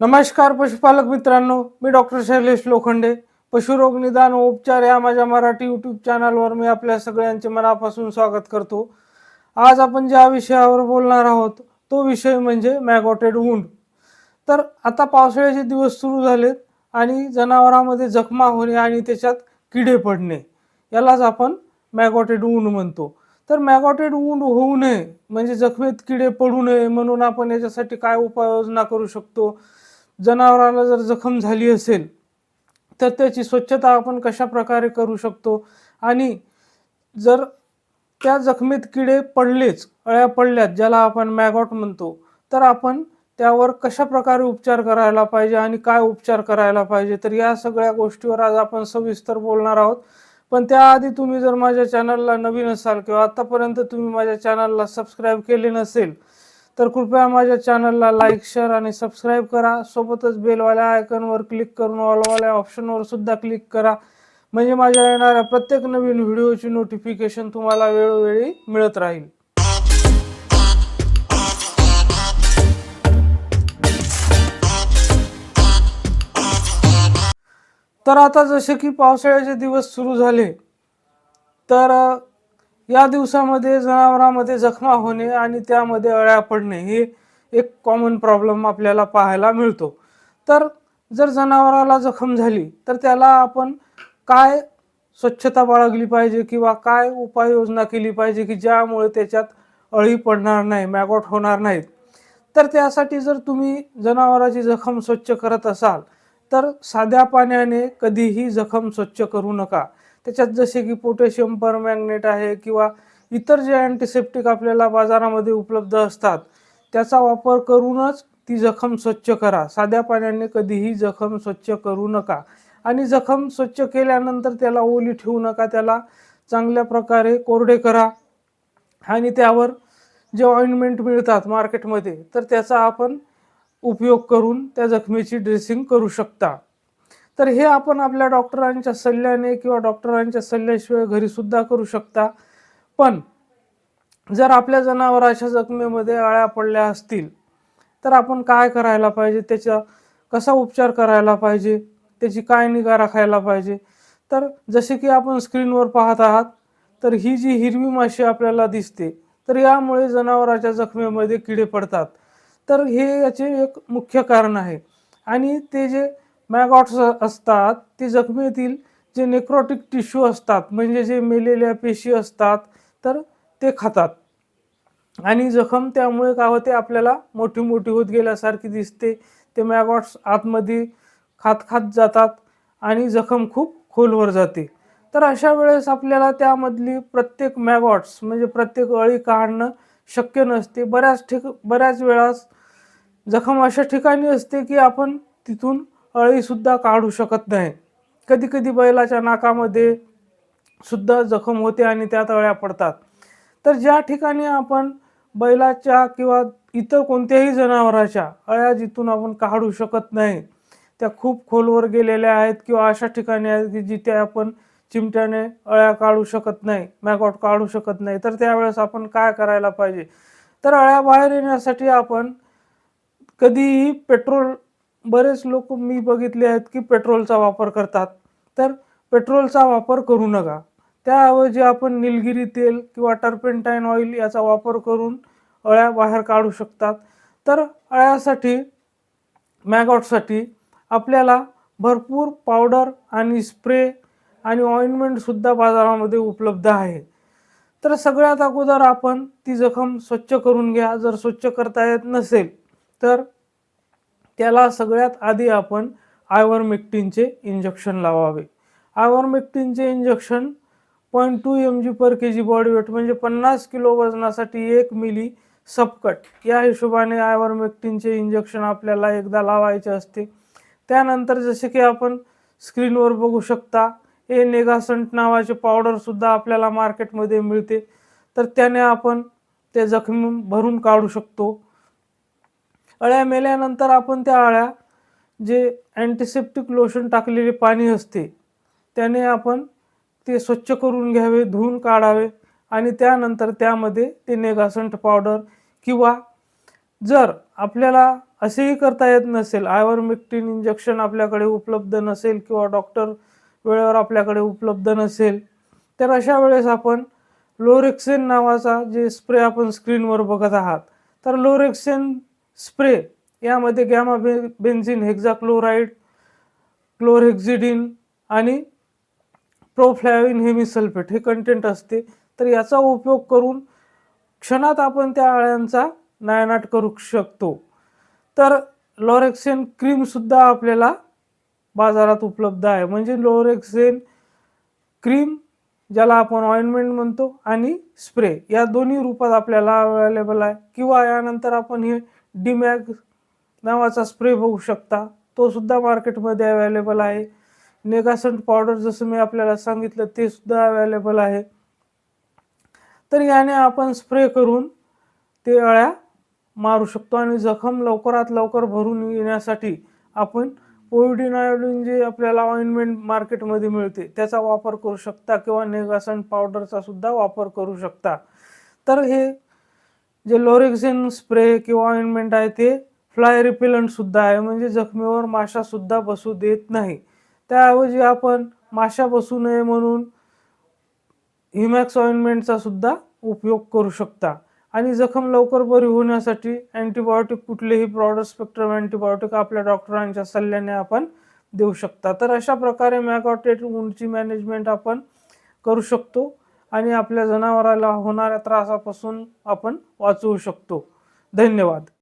नमस्कार पशुपालक मित्रांनो मी डॉक्टर शैलेश लोखंडे. पशुरोग निदान व उपचार या माझ्या मराठी यूट्यूब चॅनलवर मी आपल्या सगळ्यांचे मनापासून स्वागत करतो. आज आपण ज्या विषयावर बोलणार आहोत तो विषय म्हणजे मॅगॉटेड वुंड तर आता पावसाळ्याचे दिवस सुरू झालेत आणि जनावरांमध्ये जखमा होणे आणि त्याच्यात किडे पडणे यालाच आपण मॅगॉटेड वुंड म्हणतो. तर मॅगॉटेड वुंड होऊ नये म्हणजे जखमेत किडे पडू नये म्हणून आपण याच्यासाठी काय उपाययोजना करू शकतो? जनावराला जर जखम झाली असेल तर त्याची स्वच्छता आपण कशा प्रकारे करू शकतो? आणि जर त्या जखमेत किडे पडलेच अळ्या पडल्यात ज्याला आपण मॅगॉट म्हणतो तर आपण त्यावर कशा प्रकारे उपचार करायला पाहिजे आणि काय उपचार करायला पाहिजे? तर या सगळ्या गोष्टीवर आज आपण सविस्तर बोलणार आहोत. पण त्याआधी तुम्ही जर माझ्या चॅनलला नवीन असाल किंवा आतापर्यंत तुम्ही माझ्या चॅनलला सबस्क्राईब केले नसेल तर कृपया माझ्या चॅनलला लाईक शेअर आणि सबस्क्राईब करा. सोबतच बेलवाल्या आयकॉनवर क्लिक करून ऑलवाल्या ऑप्शनवर सुद्धा क्लिक करा. म्हणजे माझ्या येणाऱ्या प्रत्येक नवीन व्हिडिओची नोटिफिकेशन तुम्हाला वेळोवेळी मिळत राहील. तर आता जसे की पावसाळ्याचे दिवस सुरू झाले तर या दिवसामध्ये जनावरांमध्ये जखमा होणे आणि त्यामध्ये अळ्या पडणे हे एक कॉमन प्रॉब्लेम आपल्याला पाहायला मिळतो. तर जर जनावराला जखम झाली तर त्याला आपण काय स्वच्छता बाळगली पाहिजे किंवा काय उपाययोजना केली पाहिजे की ज्यामुळे त्याच्यात अळी पडणार नाही मॅगॉट होणार नाहीत? तर त्यासाठी जर तुम्ही जनावराची जखम स्वच्छ करत असाल तर साध्या पाण्याने कधीही जखम स्वच्छ करू नका. त्याच्यात जसे की पोटॅशियम परमॅग्नेट आहे किंवा इतर जे अँटीसेप्टिक आपल्याला बाजारामध्ये उपलब्ध असतात त्याचा वापर करूनच ती जखम स्वच्छ करा. साध्या पाण्याने कधीही जखम स्वच्छ करू नका. आणि जखम स्वच्छ केल्यानंतर त्याला ओली ठेवू नका त्याला चांगल्या प्रकारे कोरडे करा. आणि त्यावर जे ऑइंटमेंट मिळतात मार्केटमध्ये तर त्याचा आपण उपयोग करून त्या जखमेची ड्रेसिंग करू शकता. तर हे आपण आपल्या डॉक्टरांच्या सल्ल्याने किंवा डॉक्टरांच्या सल्ल्याशिवाय घरी सुद्धा करू शकता. पण जर आपल्या जनावराच्या जखमेमध्ये अळ्या पडल्या असतील तर आपण काय करायला पाहिजे? त्याचा कसा उपचार करायला पाहिजे? त्याची काय निगा राखायला पाहिजे? तर जसे की आपण स्क्रीनवर पाहत आहात तर ही जी हिरवी माशी आपल्याला दिसते तर यामुळे जनावराच्या जखमेमध्ये किडे पडतात. तर हे याचे एक मुख्य कारण आहे. आणि ते जे मॅगॉट्स असतात ते जखमेतील जे नेक्रोटिक टिश्यू असतात म्हणजे जे मेलेल्या पेशी असतात तर ते खातात. आणि जखम त्यामुळे काय होते आपल्याला मोठी मोठी होत गेल्यासारखी दिसते. ते मॅगॉट्स आतमध्ये खात खात जातात आणि जखम खूप खोलवर जाते. तर अशा वेळेस आपल्याला त्यामधली प्रत्येक मॅगॉट्स म्हणजे प्रत्येक अळी काढणं शक्य नसते. बऱ्याच ठिक बऱ्याच वेळास जखम अशा ठिकाणी असते की आपण तिथून अळीसुद्धा काढू शकत नाही. कधी कधी बैलाच्या नाकामध्ये सुद्धा जखम होते आणि त्यात अळ्या पडतात. तर ज्या ठिकाणी आपण बैलाच्या किंवा इतर कोणत्याही जनावराच्या अळ्या जिथून आपण काढू शकत नाही त्या खूप खोलवर गेलेल्या आहेत किंवा अशा ठिकाणी आहेत की जिथे आपण चिमट्याने अळ्या काढू शकत नाही मॅकॉट काढू शकत नाही. तर त्यावेळेस आपण काय करायला पाहिजे? तर अळ्या बाहेर येण्यासाठी आपण कधीही पेट्रोल बरेच लोक मी बघितले आहेत की पेट्रोलचा वापर करतात. तर पेट्रोलचा वापर करू नका. त्याऐवजी आपण निलगिरी तेल किंवा टर्पेंटाईन ऑइल याचा वापर करून अळ्या बाहेर काढू शकतात. तर अळ्यासाठी मॅगॉटसाठी आपल्याला भरपूर पावडर आणि स्प्रे आणि ऑइंटमेंटसुद्धा बाजारामध्ये उपलब्ध आहे. तर सगळ्यात अगोदर आपण ती जखम स्वच्छ करून घ्या. जर स्वच्छ करता येत नसेल तर त्याला सगळ्यात आधी आपण आयवरमेक्टिनचे इंजेक्शन लावावे. आयवरमेक्टिनचे injection point two M G per K G body weight म्हणजे पन्नास किलो वजनासाठी एक मिली सबकट या हिशोबाने आयवरमेक्टिनचे इंजेक्शन आपल्याला एकदा लावायचे असते. त्यानंतर जसे की आपण स्क्रीनवर बघू शकता ए नेगासंट नावाचे पावडरसुद्धा आपल्याला मार्केटमध्ये मिळते. तर त्याने आपण ते जखमी भरून काढू शकतो. अळ्या मेल्यानंतर आपण त्या अळ्या जे अँटीसेप्टिक लोशन टाकलेले पाणी असते त्याने आपण ते स्वच्छ करून घ्यावे धुवून काढावे आणि त्यानंतर त्यामध्ये ते नेगासंट पावडर किंवा जर आपल्याला असेही करता येत नसेल आयवरमेक्टिन इंजेक्शन आपल्याकडे उपलब्ध नसेल किंवा डॉक्टर वेळेवर आपल्याकडे उपलब्ध नसेल तर अशा वेळेस आपण लोरेक्सेन नावाचा जे स्प्रे आपण स्क्रीनवर बघत आहात तर लोरेक्सेन स्प्रे. यामध्ये गॅमा बे बेन्झिन हेक्झाक्लोराईड क्लोरहेक्झिडिन आणि प्रोफ्लॅविन हेमिसल्फेट हे कंटेंट असते. तर याचा उपयोग करून क्षणात आपण त्या अळ्यांचा नायनाट करू शकतो. तर लॉरेक्सेन क्रीमसुद्धा आपल्याला बाजारात उपलब्ध आहे. म्हणजे लोरेक्सेन क्रीम ज्याला आपण ऑइंटमेंट म्हणतो आणि स्प्रे या दोन्ही रूपात आपल्याला अवेलेबल आहे. किंवा यानंतर आपण हे डीमॅग नावाचा स्प्रे बघू शकता. तो सुद्धा मार्केटमध्ये अवेलेबल आहे. नेगासंट पावडर जसं मी आपल्याला सांगितलं ते सुद्धा अवेलेबल आहे. तर याने आपण स्प्रे करून ते अळ्या मारू शकतो आणि जखम लवकरात लवकर भरून येण्यासाठी आपण पोविडिनायोडीन जे आपल्याला ऑइंटमेंट मार्केटमध्ये मिळते त्याचा वापर करू शकता किंवा नेगासन पावडरचा सुद्धा वापर करू शकता. तर हे जे लोरेक्झिन स्प्रे किंवा ऑइंटमेंट आहे ते फ्लाय रिपेलंट सुद्धा आहे. म्हणजे जखमेवर माशा सुद्धा बसू देत नाही. त्याऐवजी आपण माशा बसू नये म्हणून हिमॅक्स ऑइंटमेंटचा सुद्धा उपयोग करू शकता. आणि जखम लवकर बरी होण्यासाठी अँटीबायोटिक कुठलेही ब्रॉडर स्पेक्ट्रम अँटीबायोटिक आपल्या डॉक्टरांच्या सल्ल्याने आपण देऊ शकता. तर अशा प्रकारे मॅकॉटेट उंची मॅनेजमेंट आपण करू शकतो. आणि आपल्या जनावराला होणाऱ्या त्रासापासून आपण वाचवू शकतो. धन्यवाद.